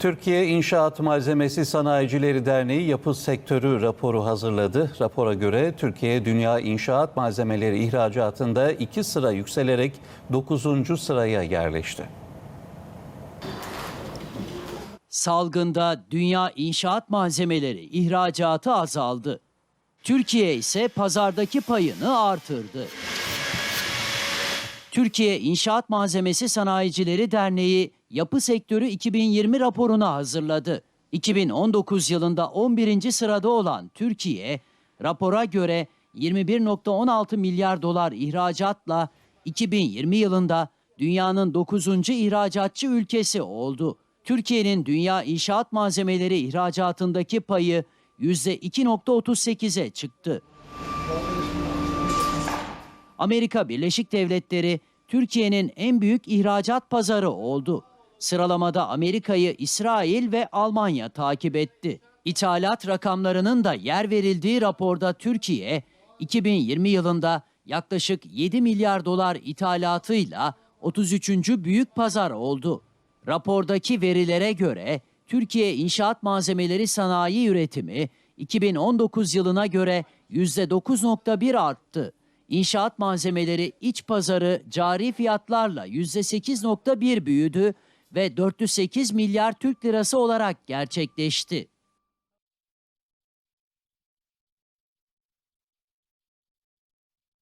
Türkiye İnşaat Malzemesi Sanayicileri Derneği yapı sektörü raporu hazırladı. Rapora göre Türkiye dünya inşaat malzemeleri ihracatında iki sıra yükselerek 9. sıraya yerleşti. Salgında dünya inşaat malzemeleri ihracatı azaldı. Türkiye ise pazardaki payını artırdı. Türkiye İnşaat Malzemesi Sanayicileri Derneği Yapı Sektörü 2020 raporunu hazırladı. 2019 yılında 11. sırada olan Türkiye, rapora göre 21.16 milyar dolar ihracatla 2020 yılında dünyanın 9. ihracatçı ülkesi oldu. Türkiye'nin dünya inşaat malzemeleri ihracatındaki payı %2.38'e çıktı. Amerika Birleşik Devletleri Türkiye'nin en büyük ihracat pazarı oldu. Sıralamada Amerika'yı İsrail ve Almanya takip etti. İthalat rakamlarının da yer verildiği raporda Türkiye 2020 yılında yaklaşık 7 milyar dolar ithalatıyla 33. büyük pazar oldu. Rapordaki verilere göre Türkiye inşaat malzemeleri sanayi üretimi 2019 yılına göre %9.1 arttı. İnşaat malzemeleri iç pazarı cari fiyatlarla %8.1 büyüdü ve 408 milyar Türk lirası olarak gerçekleşti.